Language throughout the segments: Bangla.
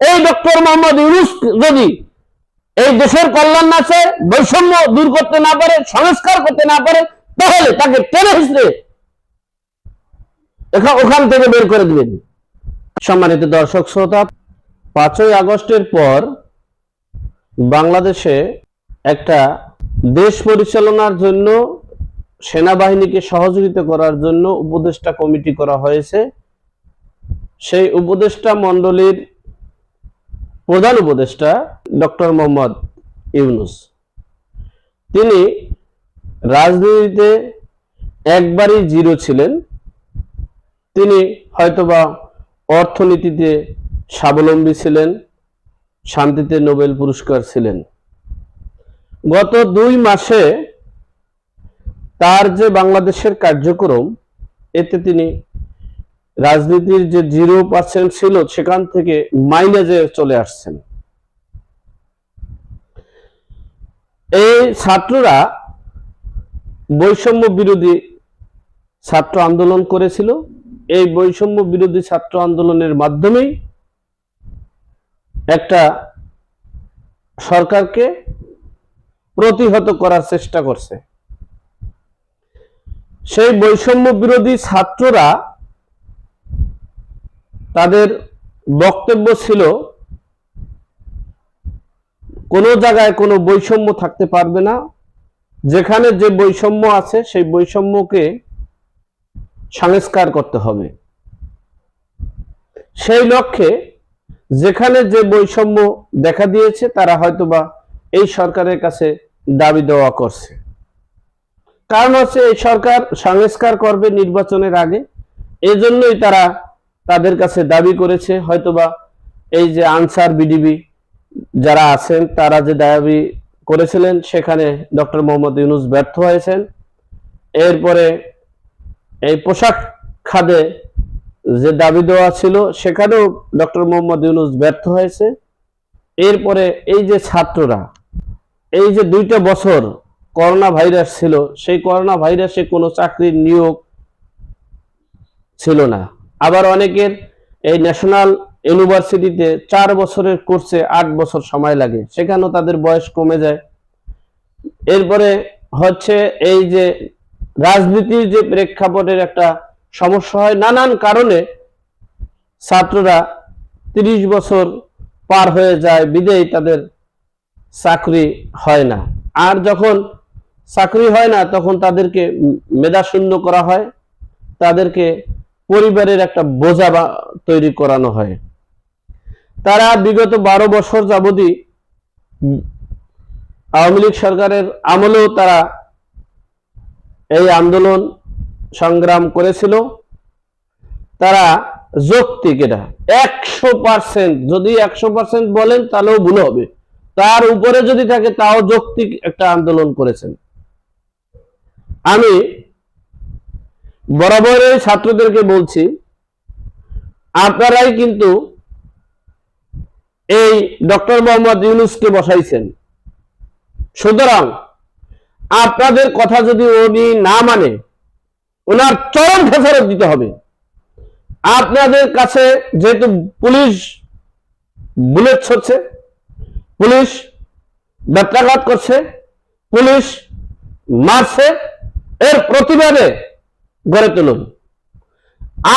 এই ডক্টর মোহাম্মদ ইউনুস যদি এই দেশের কল্যাণ আছে বৈষম্য দূর করতে না পারে, সংস্কার করতে না পারে, তাহলে তাকে টেনে হিসড়ে ওখান থেকে বের করে দিবেন সম্মানিত দর্শক শ্রোতা, পাঁচই আগস্টের পর বাংলাদেশে একটা দেশ পরিচালনার জন্য, সেনাবাহিনীকে সহযোগিতা করার জন্য উপদেষ্টা কমিটি করা হয়েছে। সেই উপদেষ্টা মণ্ডলীর প্রধান উপদেষ্টা ডক্টর মোহাম্মদ ইউনুস। তিনি রাজনীতিতে একবারই জিরো ছিলেন। তিনি হয়তোবা অর্থনীতিতে স্বাবলম্বী ছিলেন, শান্তিতে নোবেল পুরস্কার ছিলেন। গত দুই মাসে তার যে বাংলাদেশের কার্যক্রম, এতে তিনি রাজনীতির যে জিরো পার্সেন্ট ছিল সেখান থেকে মাইনাজে চলে আসছেন। এই ছাত্ররা বৈষম্য বিরোধী ছাত্র আন্দোলন করেছিল। এই বৈষম্য বিরোধী ছাত্র আন্দোলনের মাধ্যমেই একটা সরকারকে প্রতিহত করার চেষ্টা করছে। সেই বৈষম্য বিরোধী ছাত্ররা তাদের বক্তব্য ছিল, কোনো জায়গায় কোনো বৈষম্য থাকতে পারবে না। যেখানে যে বৈষম্য আছে, সেই বৈষম্যকে সংস্কার করতে হবে। সেই লক্ষ্যে যেখানে যে বৈষম্য দেখা দিয়েছে, তারা হয়তোবা এই সরকারের কাছে দাবি দেওয়া করছে। কারণ হচ্ছে, এই সরকার সংস্কার করবে নির্বাচনের আগে। এজন্যই তারা তাদের কাছে দাবি করেছে, হয়তোবা এই যে আনসার বিডিবি যারা আছেন, তারা যে দাবি করেছিলেন, সেখানে ডক্টর মোহাম্মদ ইউনুস ব্যর্থ হয়েছেন। এরপরে এই পোশাক খাদে যে দাবি দেওয়া ছিল, সেখানেও ডক্টর মোহাম্মদ ইউনুস ব্যর্থ হয়েছে। এরপরে এই যে ছাত্ররা, এই যে দুইটা বছর করোনা ভাইরাস ছিল, সেই করোনা ভাইরাসে কোনো চাকরির নিয়োগ ছিল না। আবার অনেকের এই ন্যাশনাল ইউনিভার্সিটিতে চার বছরের কোর্সে আট বছর সময় লাগে, সেখানেও তাদের বয়স কমে যায়। এরপরে হচ্ছে এই যে রাজনীতির যে প্রেক্ষাপটের একটা সমস্যা হয়, নানান কারণে ছাত্ররা তিরিশ বছর পার হয়ে যায়, বিদেয় তাদের চাকরি হয় না। আর যখন চাকরি হয় না, তখন তাদেরকে মেধাশূন্য করা হয়, তাদেরকে পরিবারের একটা বোঝা তৈরি করানো হয়। তারা বিগত বারো বছর উম, আওয়ামী লীগ সরকারের আমলেও তারা এই আন্দোলন সংগ্রাম করেছিল। তারা যৌক্তিক এটা। একশো পার্সেন্ট যদি একশো পার্সেন্ট বলেন তাহলেও ভুল হবে। তার উপরে যদি থাকে তাও যৌক্তিক একটা আন্দোলন করেছেন। আমি বরাবরই ছাত্রদেরকে বলছি, আপনারাই কিন্তু এই ডক্টর মোহাম্মদ ইউনুসকে বসাইছেন। সুতরাং আপনাদের কথা যদি উনি না মানে ওনার চরম খেসারত দিতে হবে। আপনাদের কাছে যেহেতু পুলিশ বুলেট ছড়ছে, পুলিশ ব্যত্যাঘাত করছে, পুলিশ মারছে, এর প্রতিবাদে গড়ে তুলুন।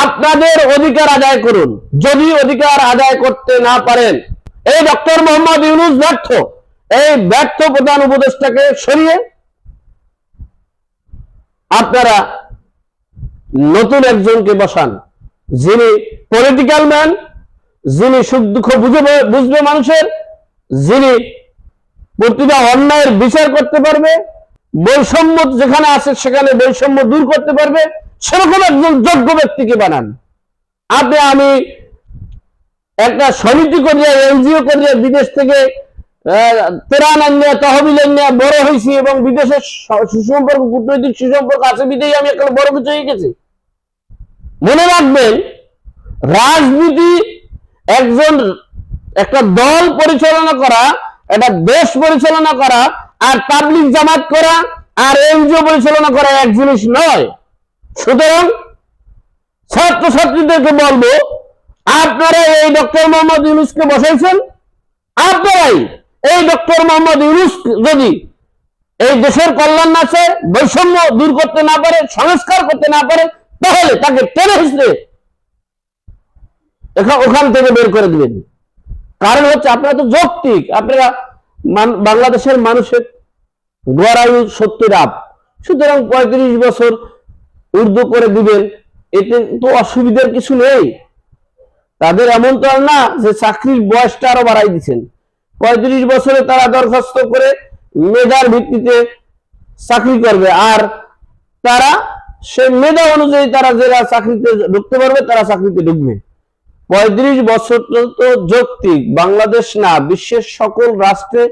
আপনাদের অধিকার আদায় করুন। যদি অধিকার আদায় করতে না পারেন, এই ডক্টর মোহাম্মদ ইউনুস ব্যর্থ। এই ব্যর্থ প্রধান উপদেষ্টাকে সরিয়ে আপনারা নতুন একজনকে বসান। যিনি পলিটিক্যাল ম্যান যিনি সুখ দুঃখ বুঝবে বুঝবে মানুষের, যিনি প্রতিটা অন্যায়ের বিচার করতে পারবে বৈষম্য যেখানে আছে সেখানে বৈষম্য দূর করতে পারবে। সেরকম একজন যোগ্য ব্যক্তিকে বানান। আপনি, আমি একটা সমিতি করিয়া, এনজিও করিয়া বিদেশ থেকে ত্রাণ আনিয়া তহবিল আনিয়া বড় হয়েছি এবং বিদেশের সুসম্পর্ক, কূটনৈতিক সুসম্পর্ক আছে বিদেই আমি একটা বড় কিছু হয়ে গেছি। মনে রাখবেন, রাজনীতি একজন একটা দল পরিচালনা করা, একটা দেশ পরিচালনা করা আর পাবলিক জামাত করা আর এনজিও পরিচালনা করা এক জিনিস নয়। সুতরাং ছাত্রছাত্রীদেরকে বলব, আপনারা এই ডক্টর মোহাম্মদ ইউনুসকে বসাইছেন। আপনারাই এই ডক্টর মোহাম্মদ ইউনুস যদি এই দেশের কল্যাণ আছে বৈষম্য দূর করতে না পারে, সংস্কার করতে না পারে, তাহলে তাকে টেনে হিসড়ে ওখান থেকে বের করে দিবেন। কারণ হচ্ছে আপনারা তো যৌক্তিক, আপনারা বাংলাদেশের মানুষের গড় আয়ু সত্তর আপ সুতরাং পঁয়ত্রিশ বছর উর্দু করে দিবেন, এতে তো অসুবিধার কিছু নেই। তাদের এমন তো না যে চাকরির বয়সটা আরও বাড়াই দিচ্ছেন। পঁয়ত্রিশ বছরে তারা দরখাস্ত করে মেধার ভিত্তিতে চাকরি করবে, আর তারা সে মেধা অনুযায়ী তারা যারা চাকরিতে ঢুকতে পারবে, তারা চাকরিতে ঢুকবে। পঁয়ত্রিশ বছর তো যৌক্তিক। বাংলাদেশ না, বিশ্বের সকল রাষ্ট্রে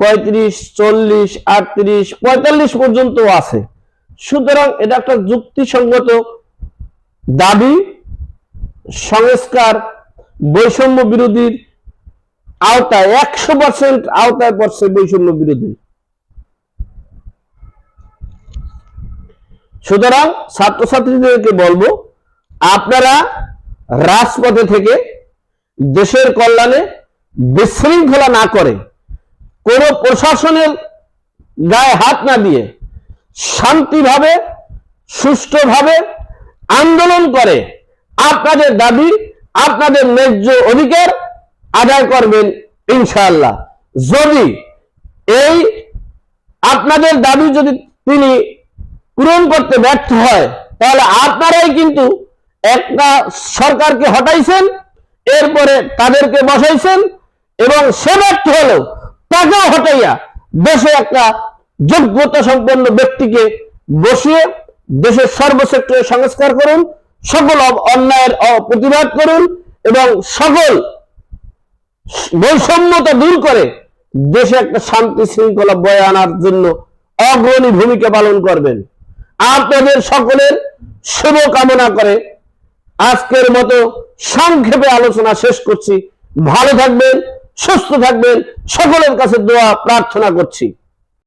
পঁয়ত্রিশ, চল্লিশ, আটত্রিশ, পঁয়তাল্লিশ পর্যন্ত আছে। সুতরাং এটা একটা যুক্তিসঙ্গত দাবি, সংস্কার, বৈষম্য বিরোধীর আওতায়, একশো পার্সেন্ট আওতায় পড়ছে বৈষম্য বিরোধী। সুতরাং ছাত্রছাত্রীদেরকে বলব, আপনারা রাজপথে থেকে দেশের কল্যাণে বিশৃঙ্খলা না করে, কোন প্রশাসনের গায়ে হাত না দিয়ে শান্তিভাবে, সুষ্ঠুভাবে আন্দোলন করে, আপনাদের দাবি, আপনাদের ন্যায্য অধিকার আদায় করবেন ইনশাআল্লাহ। যদি এই আপনাদের দাবি যদি তিনি পূরণ করতে ব্যর্থ হয়, তাহলে আপনারাই কিন্তু একটা সরকারকে হটাইছেন, এরপরে তাদেরকে বসাইছেন এবং সে ব্যর্থ হলো, তাকেও হটাইয়া দেশে একটা যোগ্যতা সম্পন্ন ব্যক্তিকে বসিয়ে দেশের সর্বক্ষেত্রে সংস্কার করুন, সকল অন্যায়ের প্রতিবাদ করুন এবং সকল বৈষম্যতা দূর করে দেশে একটা শান্তি শৃঙ্খলা বয়ে আনার জন্য অগ্রণী ভূমিকা পালন করবেন। আপনাদের সকলের শুভ কামনা করে আজকের মতো সংক্ষেপে আলোচনা শেষ করছি। ভালো থাকবেন, সুস্থ থাকবেন। সকলের কাছে দোয়া, প্রার্থনা করছি।